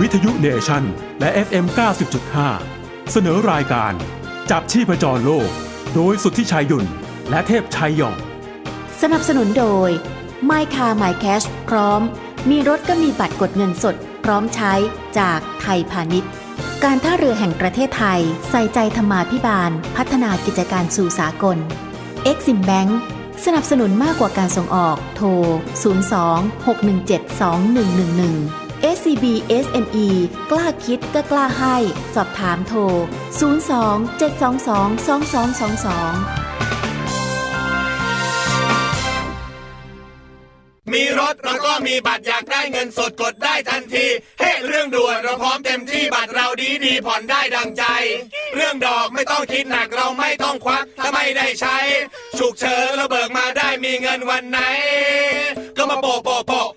วิทยุเนชั่นและ FM 90.5 เสนอรายการ จับชีพจรโลก โดยสุทธิชัยหยุ่น และเทพชัยหยอง สนับสนุนโดย My Car My Cash พร้อม มีรถก็มีบัตรกดเงินสด พร้อมใช้จากไทยพาณิชย์ การท่าเรือแห่งประเทศไทย ใส่ใจธรรมาภิบาล พัฒนากิจการสู่สากล Exim Bank สนับสนุนมากกว่าการส่งออก โทร 02-617-2111 SCB SME กล้าคิดก็กล้าให้ สอบถามโทร 02-722-2222 มีรถเราก็มีบัตรอยากได้เงินสดกดได้ทันที เฮ้เรื่องด่วนเราพร้อมเต็มที่บัตรเราดีดีผ่อนได้ดังใจ เรื่องดอกไม่ต้องคิดหนักเราไม่ต้องควักถ้าไม่ได้ใช้ ฉุกเฉินเราเบิกมาได้มีเงินวันไหน ก็มาโปะโปะโปะ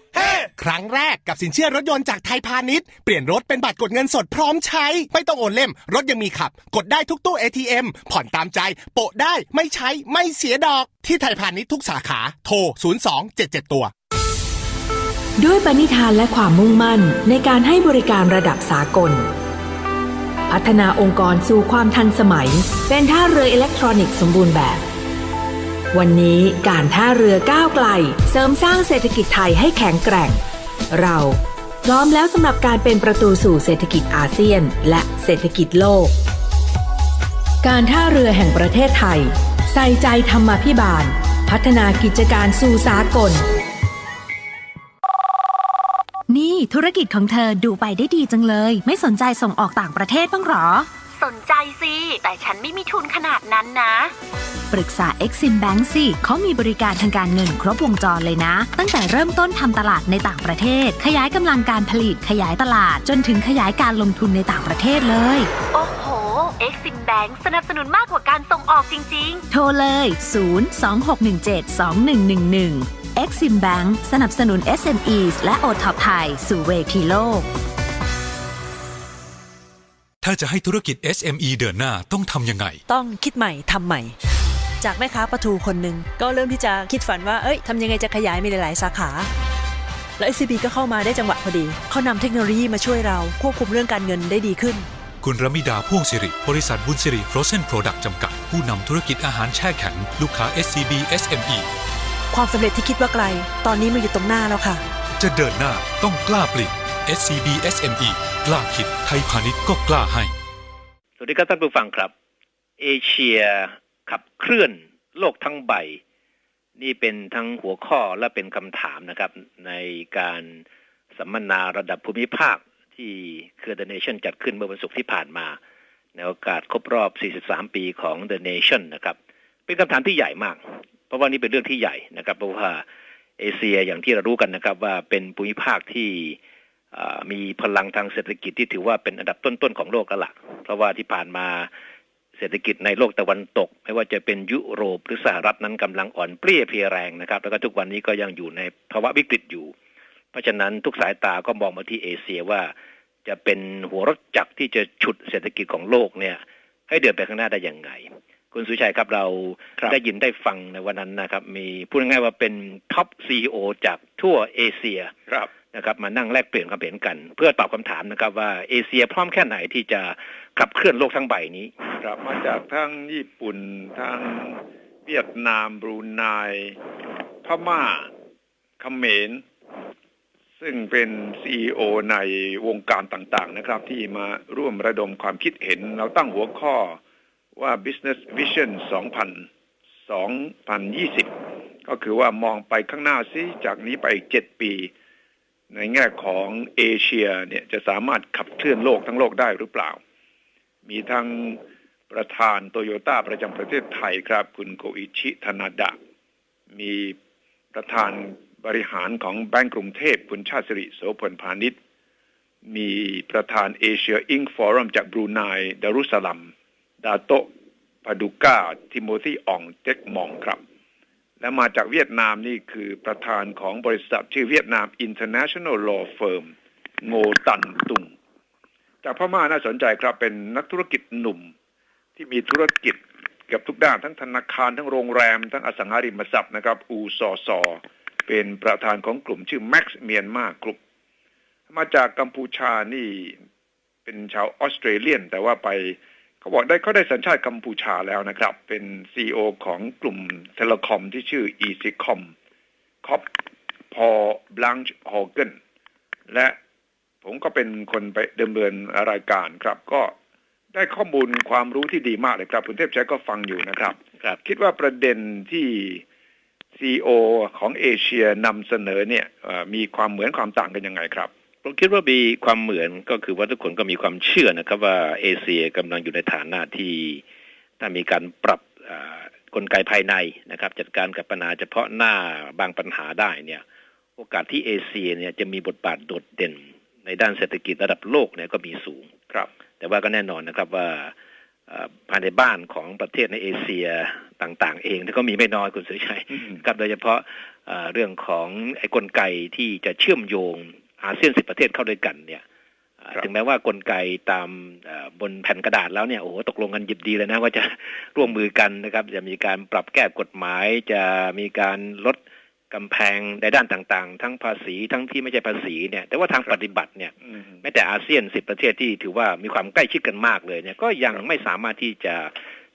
ครั้งแรกกับสินเชื่อรถยนต์จากไทยพาณิชย์ เปลี่ยนรถเป็นบัตรกดเงินสดพร้อมใช้ ไม่ต้องโอนเล่ม รถยังมีขับ กดได้ทุกตู้ ATM ผ่อนตามใจ โปะได้ไม่ใช้ไม่เสียดอก ที่ไทยพาณิชย์ทุกสาขา โทร 0277 ตัว ด้วยปณิธานและความมุ่งมั่นในการให้บริการระดับสากล พัฒนาองค์กรสู่ความทันสมัย เป็นท่าเรืออิเล็กทรอนิกส์สมบูรณ์แบบวันนี้การท่าเรือก้าวไกล เสริมสร้างเศรษฐกิจไทยให้แข็งแกร่ง เราพร้อมแล้วสำหรับการเป็นประตูสู่เศรษฐกิจอาเซียน และเศรษฐกิจโลก การท่าเรือแห่งประเทศไทย ใส่ใจธรรมาภิบาล พัฒนากิจการสู่สากล นี่ธุรกิจของเธอดูไปได้ดีจังเลย ไม่สนใจส่งออกต่างประเทศบ้างหรอ สนใจสิ แต่ฉันไม่มีทุนขนาดนั้นนะ ปรึกษา Exim Bank สิเขามีบริการทางการเงินครบวงจรเลยนะ ตั้งแต่เริ่มต้นทำตลาดในต่างประเทศ ขยายกำลังการผลิตขยายตลาด จนถึงขยายการลงทุนในต่างประเทศเลย โอ้โห Exim Bank สนับสนุนมากกว่าการส่งออกจริงโทรเลย 026172111 Exim Bank สนับสนุน SMEs และ o t o p ไทยสู่เวทีโลก ถ้าจะให้ธุรกิจ SME เดินหน้าต้องทำยังไง ต้องคิดใหม่ทำใหม่ จากแม่ค้าปลาทูคนหนึ่งก็เริ่มที่จะคิดฝันว่าเอ้ยทำยังไงจะขยายมีหลาย ๆ สาขา แล้ว SCB ก็เข้ามาได้จังหวะพอดีเขานำเทคโนโลยีมาช่วยเราควบคุมเรื่องการเงินได้ดีขึ้น คุณรมิดาพ่วงสิริ บริษัทบุญสิริฟรอเซนโปรดักต์จำกัด ผู้นำธุรกิจอาหารแช่แข็ง ลูกค้า SCB SME ความสำเร็จที่คิดว่าไกล ตอนนี้มาอยู่ตรงหน้าแล้วค่ะ จะเดินหน้าต้องกล้าเปลี่ยน SCB SME กล้าคิดไทยพาณิชย์ก็กล้าให้ สวัสดีครับท่านผู้ฟังครับ เอเชียขับเคลื่อนโลกทั้งใบ นี่เป็นทั้งหัวข้อและเป็นคำถามนะครับ ในการสัมมนาระดับภูมิภาคที่เครือ The Nation จัดขึ้นเมื่อวันศุกร์ที่ผ่านมา ในโอกาสครบรอบ 43 ปีของ The Nation นะครับ เป็นคำถามที่ใหญ่มาก เพราะว่านี่เป็นเรื่องที่ใหญ่นะครับ เพราะว่าเอเชียอย่างที่เรารู้กันนะครับ ว่าเป็นภูมิภาคที่ มีพลังทางเศรษฐกิจที่ถือว่าเป็นอันดับต้นๆของโลกแล้วล่ะ เพราะว่าที่ผ่านมาเศรษฐกิจในโลกตะวันตก ไม่ว่าจะเป็นยุโรปหรือสหรัฐนั้นกำลังอ่อนเปรี้ยเพลียแรงนะครับ แล้วก็ทุกวันนี้ก็ยังอยู่ในภาวะวิกฤตอยู่ เพราะฉะนั้นทุกสายตาก็มองมาที่เอเชียว่า จะเป็นหัวรถจักรที่จะฉุดเศรษฐกิจของโลกเนี่ย ให้เดินไปข้างหน้าได้อย่างไง คุณสุชัยครับเราครับได้ยินได้ฟังในวันนั้นนะครับ มีพูดง่ายๆว่าเป็นท็อปซีอจากทั่วเอเชียครับ นะครับมานั่งแลกเปลี่ยนความเห็นกัน เพื่อตอบคำถามนะครับ ว่าเอเชียพร้อมแค่ไหนที่จะขับเคลื่อนโลกทั้งใบนี้ ครับมาจากทั้งญี่ปุ่นทั้งเวียดนามบรูไนพม่าเขมรซึ่งเป็นซีอในวงการต่างๆนะครับ ที่มาร่วมระดมความคิดเห็น เราตั้งหัวข้อว่า Business Vision 2000 2020 ก็คือว่ามองไปข้างหน้าซิจากนี้ไปอีก7ปี ในแง่ของเอเชียเนี่ยจะสามารถขับเคลื่อนโลกทั้งโลกได้หรือเปล่า มีทั้งประธานโตโยต้าประจำประเทศไทยครับ คุณโกอิชิธนาดะ มีประธานบริหารของแบงก์กรุงเทพคุณชาติสิริโสพลพาณิชย์ มีประธานเอเชียอิงฟอรัมจากบรูไนดารุสลัม ดาโตะพาดูก้า ทิโมธีอ่องเจ็กมองครับ และมาจากเวียดนามนี่คือประธานของบริษัทชื่อเวียดนาม International Law Firm โงตันตุง จากพม่าน่าสนใจครับเป็นนักธุรกิจหนุ่มที่มีธุรกิจเกือบทุกด้านทั้งธนาคารทั้งโรงแรม ทั้งอสังหาริมทรัพย์นะครับ อูซอซอเป็นประธานของกลุ่มชื่อ Max เมียนมากรุ๊ปมาจากกัมพูชานี่เป็นชาวออสเตรเลียน แต่ว่าไป เขาบอกได้เขาได้สัญชาติกัมพูชาแล้วนะครับ เป็นซีอของกลุ่มเทเลคอมที่ชื่อ EasyCom คอปพอบลังช์ฮอเกนและผมก็เป็นคนไปเดิมเนินรายการครับ ก็ได้ข้อมูลความรู้ที่ดีมากเลยครับคุณเทพชัยก็ฟังอยู่นะครับครับ คิดว่าประเด็นที่ซีอของเอเชียนำเสนอเนี่ยเอ่อมีความเหมือนความต่างกันยังไงครับ ผมคิดว่ามีความเหมือนก็คือว่าทุกคนก็มีความเชื่อนะครับ ว่าเอเชียกำลังอยู่ในฐานะที่ถ้ามีการปรับกลไกภายในนะครับ จัดการกับปัญหาเฉพาะหน้าบางปัญหาได้เนี่ย โอกาสที่เอเชียเนี่ยจะมีบทบาทโดดเด่น ในด้านเศรษฐกิจระดับโลกเนี่ยก็มีสูงครับ แต่ว่าก็แน่นอนนะครับว่าภายในบ้านของประเทศในเอเชียต่างๆ เองก็มีไม่น้อยคุณสุชัยครับโดยเฉพาะเอ่อเรื่องของไอ้กลไกที่จะเชื่อมโยง อาเซียนสิบประเทศเข้าด้วยกันเนี่ยเอ่อครับถึงแม้ว่ากลไกตามเอ่อบนแผ่นกระดาษแล้วเนี่ยโอ้โหตกลงกันหยิบดีเลยนะ ว่าจะร่วมมือกันนะครับ จะมีการปรับแก้กฎหมาย จะมีการลดกำแพงในด้านต่างๆ ทั้งภาษีทั้งที่ไม่ใช่ภาษีเนี่ย แต่ว่าทางปฏิบัติเนี่ยอืมแม้แต่อาเซียนสิบประเทศที่ถือว่ามีความใกล้ชิดกันมากเลยเนี่ยก็ยังไม่สามารถที่จะ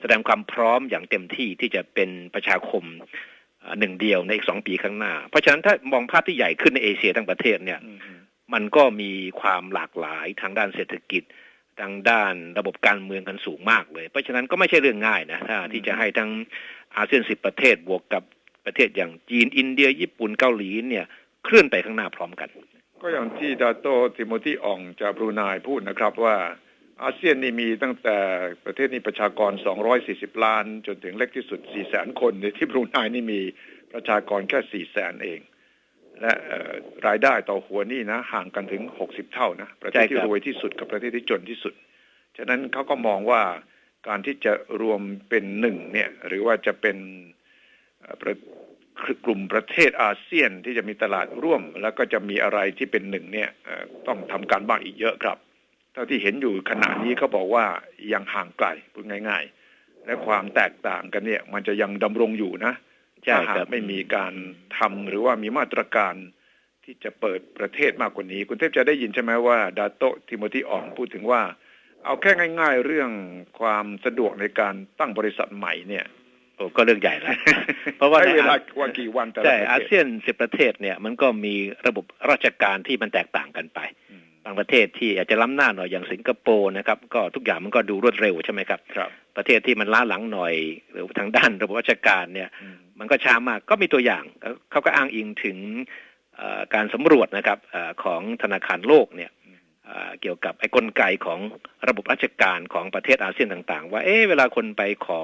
แสดงความพร้อมอย่างเต็มที่ที่จะเป็นประชาคมเอ่อหนึ่งเดียวในอีกสองปีข้างหน้า เพราะฉะนั้นถ้ามองภาพที่ใหญ่ขึ้นในเอเชียทั้งประเทศเนี่ยอื มมันก็มีความหลากหลายทางด้านเศรษฐกิจทางด้านระบบการเมืองกันสูงมากเลย เพราะฉะนั้นก็ไม่ใช่เรื่องง่ายนะถ้าที่จะให้ทั้งอาเซียนสิบประเทศบวกกับประเทศอย่างจีนอินเดีย ญี่ปุ่นเกาหลีเนี่ยเคลื่อนไปข้างหน้าพร้อมกัน ก็อย่างที่ดาโตติโมธีอ่องจากบรูไนพูดนะครับว่าอาเซียนนี่มีตั้งแต่ประเทศนี้ประชากร 240 ล้าน จนถึงเล็กที่สุด 4 แสนคนในที่บรูไนนี่มีประชากรแค่ 4 แสนเอง และเอ่อรายได้ต่อหัวนี่นะ ห่างกันถึง 60 เท่านะ ประเทศใช่ที่ครับรวยที่สุดกับประเทศที่จนที่สุด ฉะนั้นเขาก็มองว่าการที่จะรวมเป็นหนึ่งเนี่ย หรือว่าจะเป็นเอ่อประคือกลุ่มประเทศอาเซียนที่จะมีตลาดร่วม แล้วก็จะมีอะไรที่เป็นหนึ่งเนี่ยเอ่อต้องทำการบ้านอีกเยอะครับ เท่าที่เห็นอยู่ขณะนี้เขาบอกว่ายังห่างไกลพูดง่าย ๆ และความแตกต่างกันเนี่ย มันจะยังดำรงอยู่นะ ใช่ถ้าหาครักบไม่มีการทำหรือว่ามีมาตรการที่จะเปิดประเทศมากกว่านี้ คุณเทพจะได้ยินใช่ไหมว่า ดาโตทิโมธีอ่องพูดถึงว่า เอาแค่ง่าย ๆ เรื่องความสะดวกในการตั้งบริษัทใหม่เนี่ยโอ้ก็เรื่องใหญ่แล้วเพราะว่าใช้ในเวลาอาว่ากี่วันแต่ละใช่ประอาเทศเซียนสิบประเทศเนี่ย มันก็มีระบบราชการที่มันแตกต่างกันไปอืมบางประเทศที่อาจจะล้ำหน้าหน่อยอย่างสิงคโปร์นะครับ ก็ทุกอย่างมันก็ดูรวดเร็วใช่ไหมครับครับ ประเทศที่มันล้าหลังหน่อย หรือทางด้านระบบราชการเนี่ยอื มมันก็ช้ามากก็มีตัวอย่างเขาเขาก็อ้างอิงถึงเอ่อการสำรวจนะครับเออของธนาคารโลกเนี่ยเอ่อเกี่ยวกับไอ้กลไกของระบบราชการของประเทศอาเซียนต่าง ๆ ว่าเอ๊ะเวลาคนไปขอ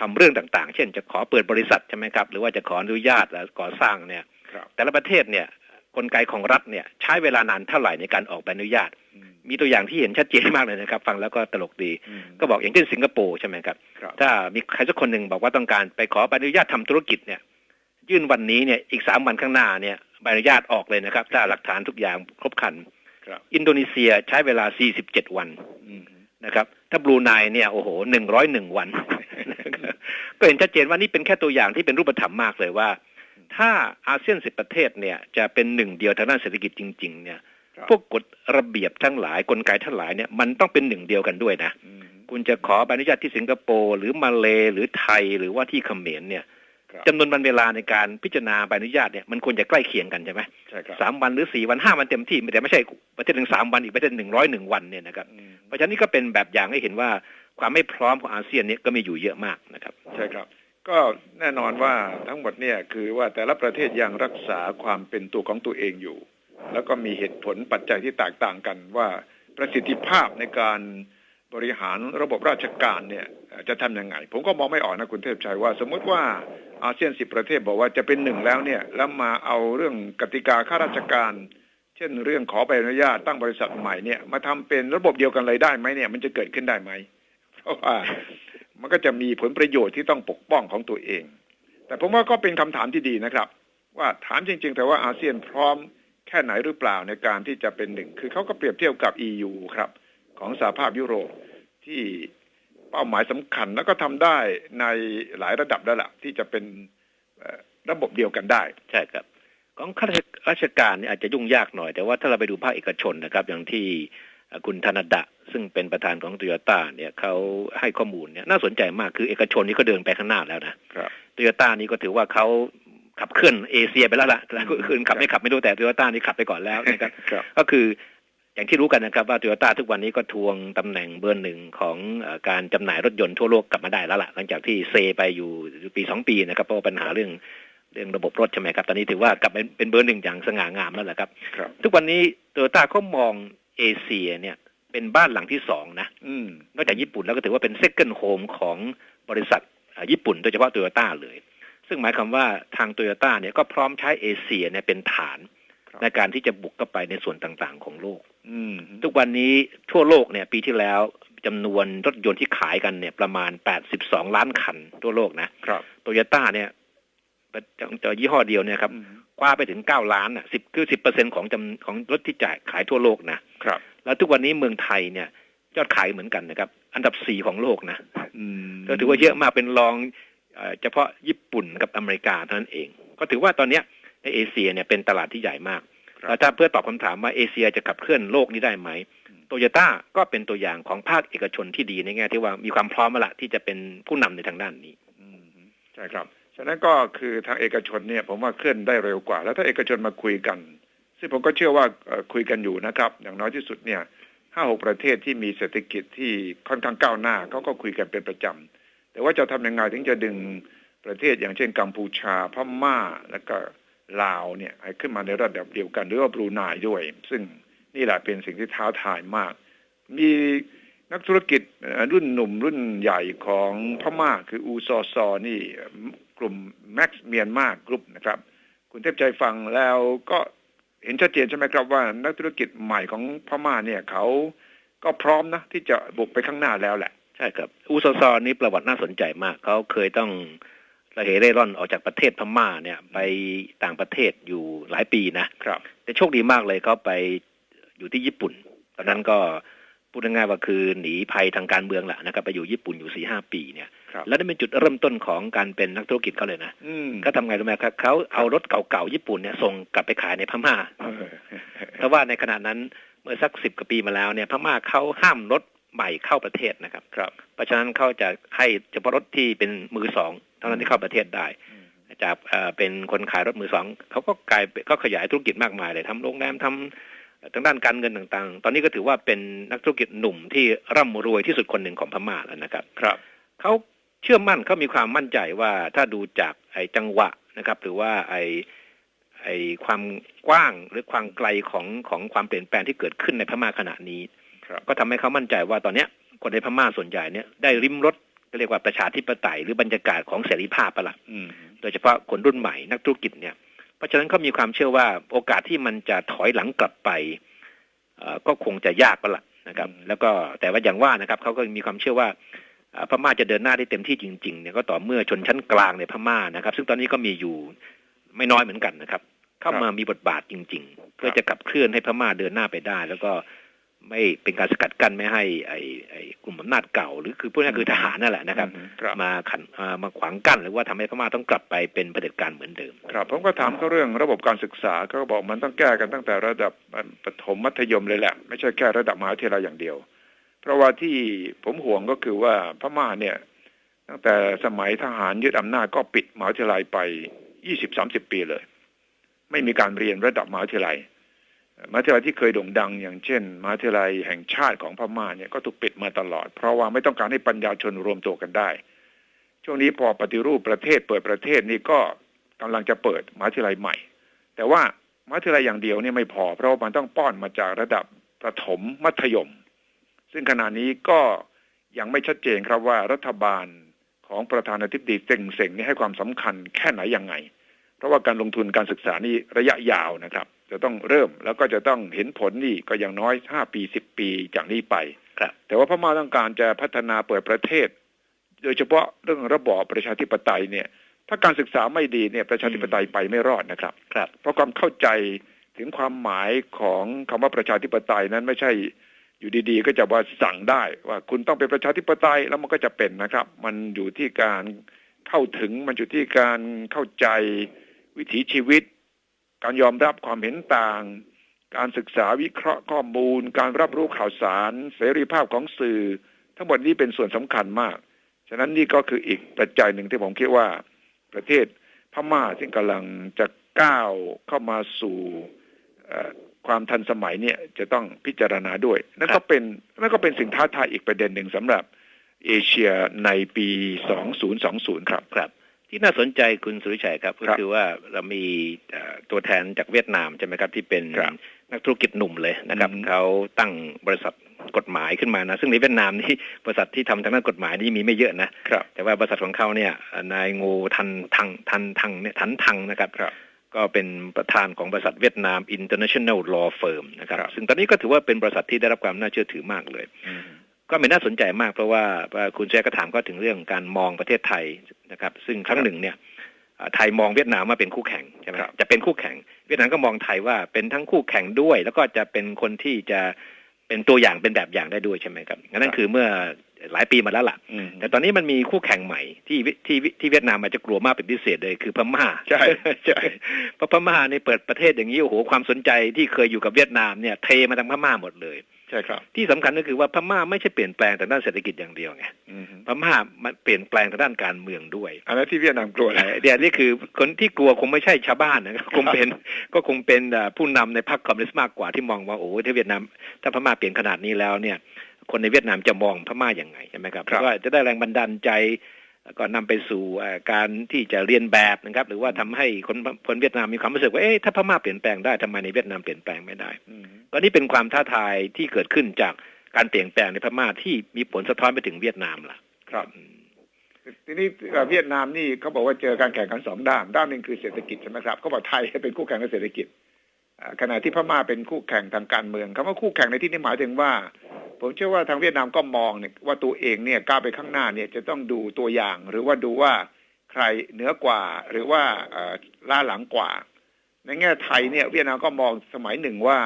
ทำเรื่องต่าง ๆ เช่น จะขอเปิดบริษัทใช่ไหมครับ หรือว่าจะขออนุญาตแล้วก่อสร้างเนี่ยครับแต่ละประเทศเนี่ย กลไกของรัฐเนี่ยใช้เวลานานเท่าไหร่ในการออกใบอนุญาตอืมมีตัวอย่างที่เห็นชัดเจนมากเลยนะครับ ฟังแล้วก็ตลกดีอืมก็บอกอย่างเช่นสิงคโปร์ใช่ไหมครับครับ ถ้ามีใครสักคนหนึ่งบอกว่าต้องการไปขอใบอนุญาตทำธุรกิจเนี่ย ยื่นวันนี้เนี่ยอีกสามวันข้างหน้าเนี่ยใบอนุญาตออกเลยนะครับ ถ้าหลักฐานทุกอย่างครบครันครับอินโดนีเซียใช้เวลา 47 วันอืมนะครับ ถ้าบรูไนเนี่ยโอ้โห101วัน ก็เห็นชัดเจนว่านี่เป็นแค่ตัวอย่างที่เป็นรูปธรรมมากเลยว่า ถ้าอาเซียนสิบประเทศเนี่ยจะเป็นหนึ่งเดียวทางด้านเศรษฐกิจจริง ๆ เนี่ยครับพวกกฎระเบียบทั้งหลายกลไกทั้งหลายเนี่ยมันต้องเป็นหนึ่งเดียวกันด้วยนะอืมคุณจะขอใบอนุญาตที่สิงคโปร์หรือมาเลหรือไทยหรือว่าที่เขมรเนี่ยครับจำนวนวันเวลาในการพิจารณาใบอนุญาตเนี่ยมันควรจะใกล้เคียงกันใช่ไหมใช่ครับสามวันหรือสี่วันห้าวันเต็มที่แต่ไม่ใช่ประเทศหนึ่งสามวันอีกประเทศหนึ่งร้อยหนึ่งวันเนี่ยนะครับอืมเพราะฉะนั้นนี่ก็เป็นแบบอย่างให้เห็นว่าความไม่พร้อมของอาเซียนเนี่ยก็มีอยู่เยอะมากนะครับ ใช่ครับ ก็แน่นอนว่าทั้งหมดเนี่ยคือว่าแต่ละประเทศยังรักษาความเป็นตัวของตัวเองอยู่ แล้วก็มีเหตุผลปัจจัยที่แตกต่างกันว่าประสิทธิภาพในการบริหารระบบราชการเนี่ยจะทำยังไง ผมก็มองไม่ออกนะคุณเทพชัยว่า สมมุติว่าอาเซียนสิบประเทศบอกว่าจะเป็นหนึ่งแล้วเนี่ยแล้วมาเอาเรื่องกติกาข้าราชการ เช่นเรื่องขอใบอนุญาตตั้งบริษัทใหม่เนี่ยมาทำเป็นระบบเดียวกันเลยได้ไหมเนี่ยมันจะเกิดขึ้นได้ไหมเพราะว่า มันก็จะมีผลประโยชน์ที่ต้องปกป้องของตัวเอง แต่ผมว่าก็เป็นคำถามที่ดีนะครับ ว่าถามจริง ๆ แต่ว่าอาเซียนพร้อมแค่ไหนหรือเปล่าในการที่จะเป็นหนึ่ง คือเขาก็เปรียบเทียบกับ EU ครับ ของสหภาพยุโรปที่เป้าหมายสำคัญแล้วก็ทำได้ในหลายระดับแล้วล่ะที่จะเป็นระบบเดียวกันได้ ใช่ครับ ของข้าราชการเนี่ยอาจจะยุ่งยากหน่อย แต่ว่าถ้าเราไปดูภาคเอกชนนะครับ อย่างที่คุณธนดะ ซึ่งเป็นประธานของโตโยต้าเนี่ยเขาให้ข้อมูลเนี่ยน่าสนใจมากคือเอกชนนี่ก็เดินไปข้างหน้าแล้วนะครับโตโยต้านี่ก็ถือว่าเขาขับเคลื่อนเอเชียไปแล้วล่ะแต่คนอื่นขับไม่ขับไม่รู้แต่โตโยต้านี่ขับไปก่อนแล้วนะครับครับ ก็คืออย่างที่รู้กันนะครับว่าโตโยต้าทุกวันนี้ก็ทวงตำแหน่งเบอร์หนึ่งของเอ่อการจำหน่ายรถยนต์ทั่วโลกกลับมาได้แล้วล่ะ หลังจากที่เซไปอยู่ปีสองปีนะครับเพราะว่าปัญหาเรื่องเรื่องระบบรถใช่ไหมครับ ตอนนี้ถือว่ากลับเป็นเป็นเบอร์หนึ่งอย่างสง่างามแล้วแหละครับครับ ทุกวันนี้โตโยต้าเขามองเอเชียเนี่ย เป็นบ้านหลังที่สองนะอืมนอกจากญี่ปุ่นแล้วก็ถือว่าเป็น second home ของบริษัทอ่าญี่ปุ่นโดยเฉพาะโตโยต้าเลย ซึ่งหมายความว่าทางโตโยต้าเนี่ยก็พร้อมใช้เอเชียเนี่ยเป็นฐานครับในการที่จะบุกเข้าไปในส่วนต่างๆ ของโลกอืมทุกวันนี้ทั่วโลกเนี่ยปีที่แล้วจำนวนรถยนต์ที่ขายกันเนี่ยประมาณ 82 ล้านคันทั่วโลกนะครับโตโยต้าเนี่ยเป็นจะยี่ห้อเดียวเนี่ยครับอืม คว้าไปถึง9ล้านอะสิบคือสิบเปอร์เซ็นของจำของรถที่จ่ายขายทั่วโลกนะครับ แล้วทุกวันนี้เมืองไทยเนี่ยยอดขายเหมือนกันนะครับ อันดับสี่ของโลกนะอืมก็ถือว่าเยอะมากเป็นรองเอ่อเฉพาะญี่ปุ่นกับอเมริกาเท่านั้นเอง ก็ถือว่าตอนเนี้ยในเอเชียเนี่ยเป็นตลาดที่ใหญ่มากครับแล้วถ้าเพื่อตอบคำถามว่าเอเชียจะขับเคลื่อนโลกนี้ได้ไหมโตโยต้าก็เป็นตัวอย่างของภาคเอกชนที่ดีในแง่ที่ว่ามีความพร้อมแล้วละที่จะเป็นผู้นำในทางด้านนี้อืมใช่ครับ ฉะนั้นก็คือทางเอกชนเนี่ยผมว่าเคลื่อนได้เร็วกว่า แล้วถ้าเอกชนมาคุยกัน ซึ่งผมก็เชื่อว่าคุยกันอยู่นะครับ อย่างน้อยที่สุดเนี่ยห้าหกประเทศที่มีเศรษฐกิจที่ค่อนข้างก้าวหน้าเขาก็คุยกันเป็นประจำแต่ว่าจะทำยังไงถึงจะดึงประเทศอย่างเช่นกัมพูชาพม่าแล้วก็ลาวเนี่ยขึ้นมาในระดับเดียวกัน หรือว่าบรูไนด้วย ซึ่งนี่แหละเป็นสิ่งที่ท้าทายมาก มีนักธุรกิจรุ่นหนุ่มรุ่นใหญ่ของพม่าคืออูซอซอนี่ กลุ่มแม็กซ์เมียนมากรุ๊ปนะครับ คุณเทพใจฟังแล้วก็เห็นชัดเจนใช่ไหมครับว่านักธุรกิจใหม่ของพม่าเนี่ยเขาก็พร้อมนะที่จะบุกไปข้างหน้าแล้วแหละ ใช่ครับ อูซอซอนี่ประวัติน่าสนใจมาก เขาเคยต้องระเหเร่ร่อนออกจากประเทศพม่าเนี่ยไปต่างประเทศอยู่หลายปีนะครับ แต่โชคดีมากเลยเขาไปอยู่ที่ญี่ปุ่น ตอนนั้นก็พูดง่ายๆว่าคือหนีภัยทางการเมืองแหละนะครับไปอยู่ญี่ปุ่นอยู่สี่ห้าปีเนี่ยครับ แล้วนั่นเป็นจุดเริ่มต้นของการเป็นนักธุรกิจเขาเลยนะอืมก็ทำไงรู้ไหมครับเขาเอารถเก่าๆญี่ปุ่นเนี่ยส่งกลับไปขายในพม่าเออเพราะว่าในขณะนั้นเมื่อสักสิบกว่าปีมาแล้วเนี่ยพม่าเขาห้ามรถใหม่เข้าประเทศนะครับครับ เพราะฉะนั้นเขาจะให้เฉพาะรถที่เป็นมือสองเท่านั้นที่เข้าประเทศได้จากเอ่อเป็นคนขายรถมือสองเขาก็กลายเป็นก็ขยายธุรกิจมากมายเลยทำโรงแรมทำทางด้านการเงินต่างๆ ตอนนี้ก็ถือว่าเป็นนักธุรกิจหนุ่มที่ร่ำรวยที่สุดคนหนึ่งของพม่าแล้วนะครับ ครับเขา เชื่อมั่นเขามีความมั่นใจว่าถ้าดูจากไอ้จังหวะนะครับ หรือว่าไอ้ไอ้ความกว้างหรือความไกลของของความเปลี่ยนแปลงที่เกิดขึ้นในพม่าขณะนี้ครับก็ทำให้เขามั่นใจว่าตอนเนี้ยคนในพม่าส่วนใหญ่เนี่ยได้ริมรถเรียกว่าประชาธิปไตยหรือบรรยากาศของเสรีภาพไปละอืมโดยเฉพาะคนรุ่นใหม่นักธุรกิจเนี่ย เพราะฉะนั้นเขามีความเชื่อว่าโอกาสที่มันจะถอยหลังกลับไปเอ่อก็คงจะยากไปละนะครับ แล้วก็แต่ว่าอย่างว่านะครับเขาก็มีความเชื่อว่าเอ่อ พม่าจะเดินหน้าได้เต็มที่จริงๆเนี่ยก็ต่อเมื่อชนชั้นกลางในพม่านะครับ ซึ่งตอนนี้ก็มีอยู่ไม่น้อยเหมือนกันนะครับ เข้ามามีบทบาทจริง ๆ เพื่อจะขับเคลื่อนให้พม่าเดินหน้าไปได้ แล้วก็ไม่เป็นการสกัดกั้นไม่ให้ไอ้ไอ้กลุ่มอำนาจเก่า หรือคือพวกนี้คือทหารนั่นแหละนะครับอืมครับมาขันอ่ามาขวางกั้นหรือว่าทำให้พม่าต้องกลับไปเป็นเผด็จการเหมือนเดิม ครับผมก็ถามเขาเรื่องระบบการศึกษาเขาก็บอกมันต้องแก้กันตั้งแต่ระดับประถมมัธยมเลยแหละ ไม่ใช่แค่ระดับมหาวิทยาลัยอย่างเดียว เพราะว่าที่ผมห่วงก็คือว่าพม่าเนี่ย ตั้งแต่สมัยทหารยึดอำนาจก็ปิดมหาวิทยาลัยไปยี่สิบสามสิบปีเลย ไม่มีการเรียนระดับมหาวิทยาลัยมหาวิทยาลัยที่เคยโด่งดัง อย่างเช่นมหาวิทยาลัยแห่งชาติของพม่าเนี่ยก็ถูกปิดมาตลอด เพราะว่าไม่ต้องการให้ปัญญาชนรวมตัวกันได้ ช่วงนี้พอปฏิรูปประเทศเปิดประเทศนี่ก็กำลังจะเปิดมหาวิทยาลัยใหม่ แต่ว่ามหาวิทยาลัยอย่างเดียวเนี่ยไม่พอ เพราะว่ามันต้องป้อนมาจากระดับประถมมัธยม ซึ่งขณะนี้ก็ยังไม่ชัดเจนครับว่ารัฐบาลของประธานาธิบดีเซ็งเซ็งนี่ให้ความสำคัญแค่ไหนยังไง เพราะว่าการลงทุนการศึกษานี่ระยะยาวนะครับ จะต้องเริ่มแล้วก็จะต้องเห็นผลนี่ก็อย่างน้อยห้าปีสิบปีจากนี้ไปครับแต่ว่าพม่าต้องการจะพัฒนาเปิดประเทศ โดยเฉพาะเรื่องระบอบประชาธิปไตยเนี่ย ถ้าการศึกษาไม่ดีเนี่ยประชาธิปไตยไปไม่รอดนะครับครับ เพราะความเข้าใจถึงความหมายของคำว่าประชาธิปไตยนั้นไม่ใช่ อยู่ดีๆ ก็จะว่าสั่งได้ว่าคุณต้องเป็นประชาธิปไตยแล้วมันก็จะเป็นนะครับ มันอยู่ที่การเข้าถึงมันอยู่ที่การเข้าใจวิถีชีวิต การยอมรับความเห็นต่าง การศึกษาวิเคราะห์ข้อมูล การรับรู้ข่าวสาร เสรีภาพของสื่อ ทั้งหมดนี้เป็นส่วนสำคัญมาก ฉะนั้นนี่ก็คืออีกปัจจัยหนึ่งที่ผมคิดว่าประเทศพม่าซึ่งกำลังจะก้าวเข้ามาสู่ ความทันสมัยเนี่ยจะต้องพิจารณาด้วย นั่นก็เป็นนั่นก็เป็นสิ่งท้าทายอีกประเด็นหนึ่งสำหรับเอเชียในปี 2020 ครับครับ ที่น่าสนใจคุณสุริชัยครับก็คือว่าเรามีเอ่อตัวแทนจากเวียดนามใช่ไหมครับที่เป็นครับนักธุรกิจหนุ่มเลยนะครับอืมเขาตั้งบริษัทกฎหมายขึ้นมานะซึ่งในเวียดนามนี่บริษัทที่ทำทางด้านกฎหมายนี่มีไม่เยอะนะครับแต่ว่าบริษัทของเขาเนี่ยเอ่อนายงูทันทังทันทังเนี่ยทันทังนะครับครับ ก็เป็นประธานของบริษัทเวียดนาม International Law Firm นะครับครับซึ่งตอนนี้ก็ถือว่าเป็นบริษัทที่ได้รับความน่าเชื่อถือมากเลยอืมก็ไม่น่าสนใจมากเพราะว่าว่าคุณแจ๊กก็ถามก็ถึงเรื่องการมองประเทศไทยนะครับ ซึ่งครั้งหนึ่งเนี่ยอ่าไทยมองเวียดนามว่าเป็นคู่แข่งใช่ไหมครับจะเป็นคู่แข่ง เวียดนามก็มองไทยว่าเป็นทั้งคู่แข่งด้วย แล้วก็จะเป็นคนที่จะเป็นตัวอย่างเป็นแบบอย่างได้ด้วยใช่ไหมครับนั่นคือเมื่อ หลายปีมาแล้วล่ะอืมแต่ตอนนี้มันมีคู่แข่งใหม่ที่วิที่วิที่เวียดนามอาจจะกลัวมากเป็นพิเศษเลยคือพม่าใช่ใช่เพราะพม่าในเปิดประเทศอย่างนี้โอ้โหความสนใจที่เคยอยู่กับเวียดนามเนี่ยเทมาทางพม่าหมดเลยใช่ครับ ที่สำคัญก็คือว่าพม่าไม่ใช่เปลี่ยนแปลงทางด้านเศรษฐกิจอย่างเดียวไงอืมพม่ามันเปลี่ยนแปลงทางด้านการเมืองด้วยอันนั้นที่เวียดนามกลัวนะเดี๋ยวนี่คือคนที่กลัวคงไม่ใช่ชาวบ้านนะครับคงเป็นก็คงเป็นเอ่อผู้นำในพรรคคอมมิวนิสต์มากกว่าที่มองว่าโอ้โหถ้าเวียดนามถ้าพม่าเปลี่ยนขนาดนี้แล้วเนี่ย คนในเวียดนามจะมองพม่าอย่างไงใช่ไหมครับครับว่าจะได้แรงบันดาลใจก็นำไปสู่เอ่อการที่จะเรียนแบบนะครับ หรือว่าทำให้คนคนเวียดนามมีความรู้สึกว่าเอ๊ะถ้าพม่าเปลี่ยนแปลงได้ทำไมในเวียดนามเปลี่ยนแปลงไม่ได้อืมก็นี่เป็นความท้าทายที่เกิดขึ้นจากการเปลี่ยนแปลงในพม่าที่มีผลสะท้อนไปถึงเวียดนามล่ะ ครับทีนี้เอ่อเวียดนามนี่เขาบอกว่าเจอการแข่งขันสองด้าน ด้านหนึ่งคือเศรษฐกิจใช่ไหมครับเขาบอกไทยเป็นคู่แข่งทางเศรษฐกิจอ่าขณะที่พม่าเป็นคู่แข่งทางการเมืองคำว่าคู่แข่งในที่นี้หมายถึงว่า ผมเชื่อว่าทางเวียดนามก็มองเนี่ยว่าตัวเองเนี่ยก้าวไปข้างหน้าเนี่ยจะต้องดูตัวอย่าง หรือว่าดูว่าใครเหนือกว่าหรือว่าเอ่อล้าหลังกว่า ในแง่ไทยเนี่ยเวียดนามก็มองสมัยหนึ่งว่า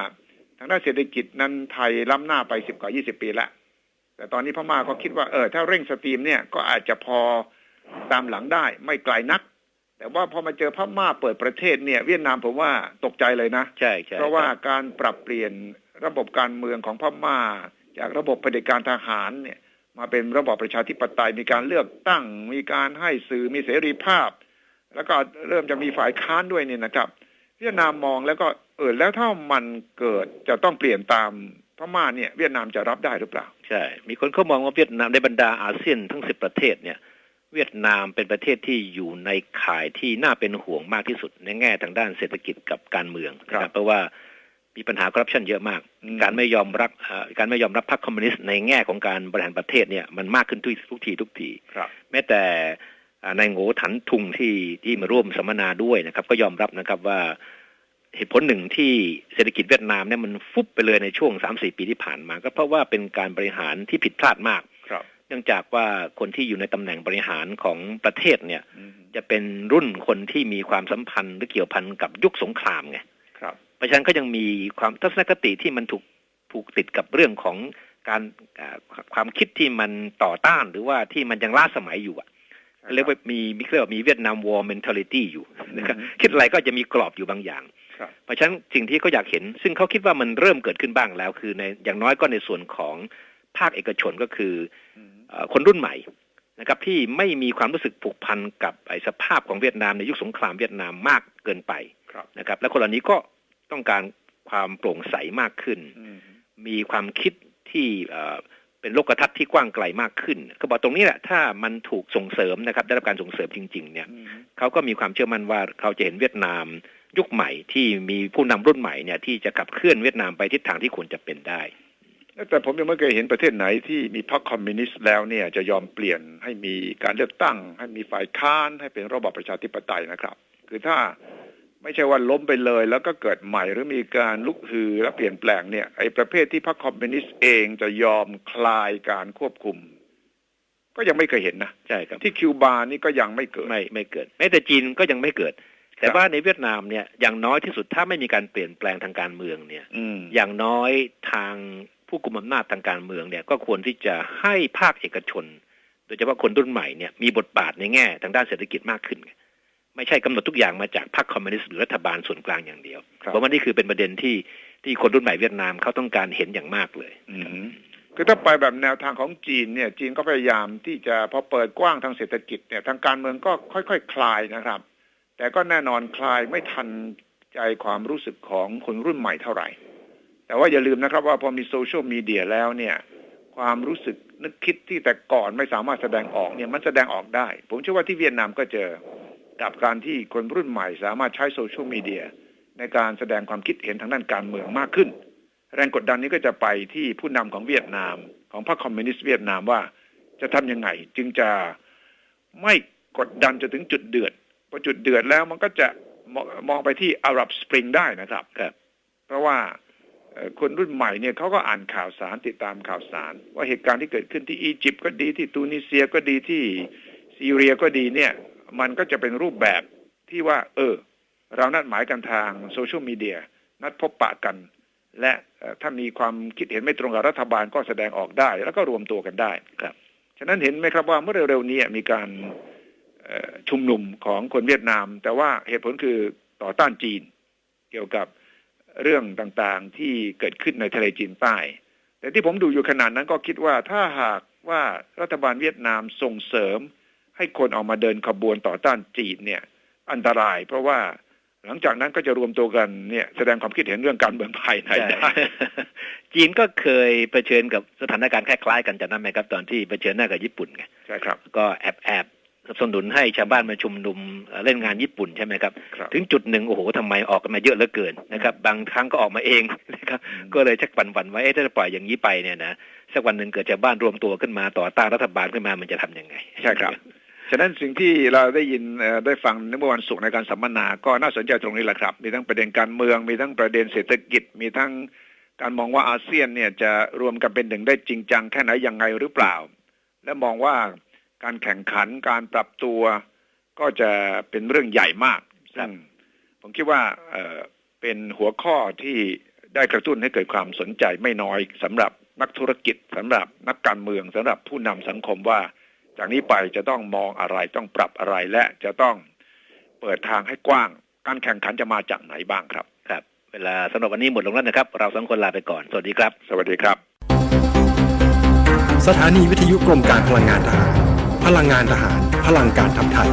ทางด้านเศรษฐกิจนั้นไทยล้ำหน้าไปสิบกว่ายี่สิบปีละแต่ตอนนี้พม่าก็คิดว่าเออถ้าเร่งสตรีมเนี่ยก็อาจจะพอตามหลังได้ไม่ไกลนัก แต่ว่าพอมาเจอพม่าเปิดประเทศเนี่ย เวียดนามผมว่าตกใจเลยนะใช่ใช่เพราะว่าการปรับเปลี่ยนระบบการเมืองของพม่า จากระบบเผด็จการทหารเนี่ยมาเป็นระบอบประชาธิปไตยมีการเลือกตั้ง มีการให้สื่อมีเสรีภาพ แล้วก็เริ่มจะมีฝ่ายค้านด้วยเนี่ยนะครับเวียดนามมองแล้วก็เออแล้วถ้ามันเกิดจะต้องเปลี่ยนตามพม่าเนี่ยเวียดนามจะรับได้หรือเปล่า ใช่ มีคนเขามองว่าเวียดนามในบรรดาอาเซียนทั้งสิบประเทศเนี่ย เวียดนามเป็นประเทศที่อยู่ในข่ายที่น่าเป็นห่วงมากที่สุดในแง่ทางด้านเศรษฐกิจกับการเมืองครับนะเพราะว่า มีปัญหาคอร์รัปชันเยอะมากอืมการไม่ยอมรับเอ่อการไม่ยอมรับพรรคคอมมิวนิสต์ในแง่ของการบริหารประเทศเนี่ยมันมากขึ้นทุกทุกทีทุกทีครับแม้แต่อ่านายโง่ถันทุงที่ที่มาร่วมสัมมนาด้วยนะครับ ก็ยอมรับนะครับว่าเหตุผลหนึ่งที่เศรษฐกิจเวียดนามเนี่ยมันฟุบไปเลยในช่วงสามสี่ปีที่ผ่านมา ก็เพราะว่าเป็นการบริหารที่ผิดพลาดมากครับเนื่องจากว่าคนที่อยู่ในตำแหน่งบริหารของประเทศเนี่ยอืมจะเป็นรุ่นคนที่มีความสัมพันธ์หรือเกี่ยวพันกับยุคสงครามไง ครับเพราะฉะนั้นก็ยังมีความทัศนคติที่มันถูกผูกติดกับเรื่องของการอ่าความคิดที่มันต่อต้านหรือว่าที่มันยังล้าสมัยอยู่อะเรียกว่ามีมีเรียกว่ามีเวียดนามวอร์ mentality อยู่นะครับคิดอะไรก็จะมีกรอบอยู่บางอย่างครับเพราะฉะนั้นสิ่งที่เขาอยากเห็น ซึ่งเขาคิดว่ามันเริ่มเกิดขึ้นบ้างแล้ว คือในอย่างน้อยก็ในส่วนของภาคเอกชนก็คืออืมเอ่อคนรุ่นใหม่นะครับที่ไม่มีความรู้สึกผูกพันกับไอ้สภาพของเวียดนามในยุคสงครามเวียดนามมากเกินไปครับนะครับและคนเหล่านี้ก็ ต้องการความโปร่งใสมากขึ้นอืมมีความคิดที่เอ่อเป็นโลกทัศน์ที่กว้างไกลมากขึ้นเขาบอกตรงนี้แหละถ้ามันถูกส่งเสริมนะครับ ได้รับการส่งเสริมจริง ๆ เนี่ยอืมเขาก็มีความเชื่อมั่นว่าเขาจะเห็นเวียดนามยุคใหม่ที่มีผู้นำรุ่นใหม่เนี่ยที่จะขับเคลื่อนเวียดนามไปทิศทางที่ควรจะเป็นได้ แต่ผมยังไม่เคยเห็นประเทศไหนที่มีพรรคคอมมิวนิสต์แล้วเนี่ยจะยอมเปลี่ยนให้มีการเลือกตั้ง ให้มีฝ่ายค้านให้เป็นระบอบประชาธิปไตยนะครับ คือถ้า ไม่ใช่ว่าล้มไปเลย แล้วก็เกิดใหม่หรือมีการลุกฮือและเปลี่ยนแปลงเนี่ยไอ้ประเภทที่พรรคคอมมิวนิสต์เองจะยอมคลายการควบคุม ก็ยังไม่เคยเห็นนะใช่ครับที่คิวบานี่ก็ยังไม่เกิดไม่ไม่เกิดแม้แต่จีนก็ยังไม่เกิด แต่ครับว่าในเวียดนามเนี่ยอย่างน้อยที่สุดถ้าไม่มีการเปลี่ยนแปลงทางการเมืองเนี่ยอืมอย่างน้อยทางผู้กุมอำนาจทางการเมืองเนี่ยก็ควรที่จะให้ภาคเอกชน โดยเฉพาะคนรุ่นใหม่เนี่ยมีบทบาทในแง่ ทางด้านเศรษฐกิจมากขึ้น ไงไม่ใช่กำหนดทุกอย่างมาจากพรรคคอมมิวนิสต์หรือรัฐบาลส่วนกลางอย่างเดียวครับเพราะว่านี่คือเป็นประเด็นที่ที่คนรุ่นใหม่เวียดนามเขาต้องการเห็นอย่างมากเลยอืมคือถ้าไปแบบแนวทางของจีนเนี่ย จีนก็พยายามที่จะพอเปิดกว้างทางเศรษฐกิจเนี่ยทางการเมืองก็ค่อยๆคคลายนะครับ แต่ก็แน่นอนคลายไม่ทันใจความรู้สึกของคนรุ่นใหม่เท่าไหร่ แต่ว่าอย่าลืมนะครับว่าพอมีโซเชียลมีเดียแล้วเนี่ย ความรู้สึกนึกคิดที่แต่ก่อนไม่สามารถแสดงออกเนี่ยมันแสดงออกได้ ผมเชื่อว่าที่เวียดนามก็เจอ กับการที่คนรุ่นใหม่สามารถใช้โซเชียลมีเดียในการแสดงความคิดเห็นทางด้านการเมืองมากขึ้น แรงกดดันนี้ก็จะไปที่ผู้นำของเวียดนาม ของพรรคคอมมิวนิสต์เวียดนามว่าจะทำยังไงจึงจะไม่กดดันจนถึงจุดเดือดพอจุดเดือดแล้วมันก็จะมองไปที่อารับสปริงได้นะครับครับเพราะว่าคนรุ่นใหม่เนี่ยเขาก็อ่านข่าวสารติดตามข่าวสาร ว่าเหตุการณ์ที่เกิดขึ้นที่อียิปต์ก็ดีที่ตูนิเซียก็ดีที่ซีเรียก็ดีเนี่ย มันก็จะเป็นรูปแบบที่ว่า เออ เรานัดหมายกันทางโซเชียลมีเดียนัดพบปะกัน และเอ่อถ้ามีความคิดเห็นไม่ตรงกับรัฐบาลก็แสดงออกได้ แล้วก็รวมตัวกันได้ครับ ฉะนั้นเห็นไหมครับว่าเมื่อเร็วๆนี้มีการชุมนุมของคนเวียดนาม แต่ว่าเหตุผลคือต่อต้านจีน เกี่ยวกับเรื่องต่างๆที่เกิดขึ้นในทะเลจีนใต้ แต่ที่ผมดูอยู่ขนาดนั้นก็คิดว่าถ้าหากว่ารัฐบาลเวียดนามส่งเสริม ให้คนออกมาเดินขบวนต่อต้านจีนเนี่ย อันตราย เพราะว่าหลังจากนั้นก็จะรวมตัวกันเนี่ยแสดงความคิดเห็นเรื่องการเมืองภายในได้จีนก็เคยเผชิญกับสถานการณ์คล้ายๆกันจากนั้นไหมครับ ตอนที่เผชิญหน้ากับญี่ปุ่นไงใช่ครับ ก็แอบแอบสนับสนุนให้ชาวบ้านมาชุมนุมเอ่อเล่นงานญี่ปุ่นใช่ไหมครับครับถึงจุดหนึ่งโอ้โหทำไมออกกันมาเยอะเหลือเกินนะครับ บางครั้งก็ออกมาเองนะครับก็เลยชักปันวันๆว่าเอ๊ะถ้าจะปล่อยอย่างนี้ไปเนี่ยนะสักวันหนึ่งเกิดชาวบ้านรวมตัวขึ้นมาต่อต้านรัฐบาลขึ้นมามันจะทำยังไง ใช่ครับ ฉะนั้นสิ่งที่เราได้ยินได้ฟังในเมื่อวันศุกร์ในการสัมมนา ก็น่าสนใจตรงนี้แหละครับ มีทั้งประเด็นการเมือง มีทั้งประเด็นเศรษฐกิจ มีทั้งการมองว่าอาเซียนเนี่ยจะรวมกันเป็นหนึ่งได้จริงจังแค่ไหนยังไงหรือเปล่า และมองว่าการแข่งขันการปรับตัวก็จะเป็นเรื่องใหญ่มากซึ่งผมคิดว่าเอ่อเป็นหัวข้อที่ได้กระตุ้นให้เกิดความสนใจไม่น้อยสำหรับนักธุรกิจสำหรับนักการเมืองสำหรับผู้นำสังคมว่า จากนี้ไปจะต้องมองอะไรต้องปรับอะไรและจะต้องเปิดทางให้กว้าง การแข่งขันจะมาจากไหนบ้างครับ ครับ เวลาสำหรับวันนี้หมดลงแล้วนะครับ เราสองคนลาไปก่อน สวัสดีครับ สวัสดีครับ สถานีวิทยุกรมการพลังงานทหาร พลังงานทหาร พลังการทำไทย